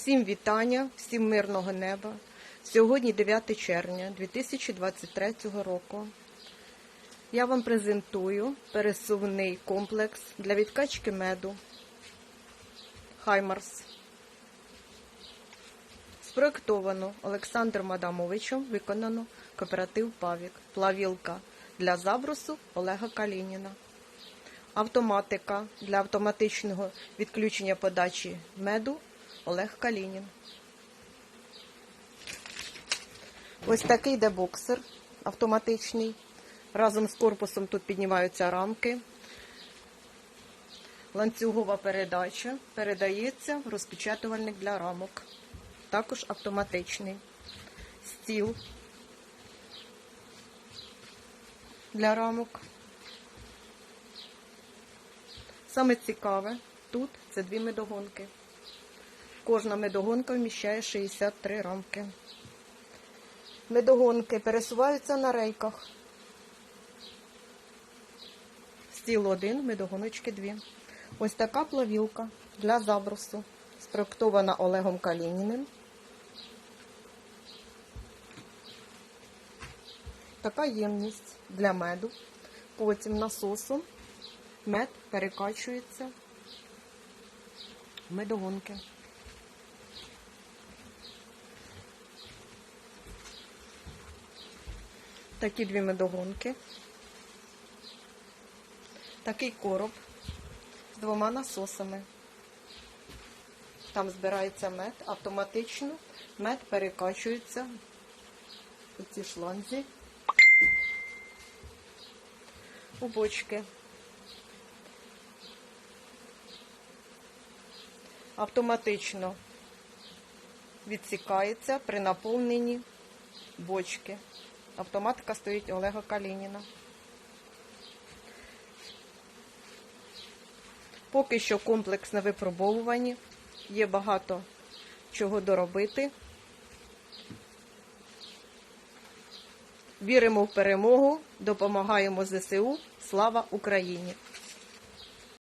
Всім вітання, всім мирного неба. Сьогодні 9 червня 2023 року. Я вам презентую пересувний комплекс для відкачки меду Хаймарс. Спроектовано Олександром Адамовичем, виконано кооператив Павік. Плавілка для забросу Олега Калініна. Автоматика для автоматичного відключення подачі меду Олег Калінін. Ось такий йде боксер автоматичний. Разом з корпусом тут піднімаються рамки. Ланцюгова передача передається розпечатувальник для рамок. Також автоматичний. Стіл для рамок. Саме цікаве тут це дві медогонки. Кожна медогонка вміщає 63 рамки. Медогонки пересуваються на рейках. Стіл один, медогоночки дві. Ось така плавілка для забросу, спроектована Олегом Калініним. Така ємність для меду. Потім насосом мед перекачується в медогонки. Такі дві медогонки. Такий короб з двома насосами. Там збирається мед автоматично. Мед перекачується у ці шланзі у бочки. Автоматично відсікається при наповненні бочки. Автоматика стоїть Олега Калініна. Поки що комплекс на випробовуванні. Є багато чого доробити. Віримо в перемогу, допомагаємо ЗСУ. Слава Україні!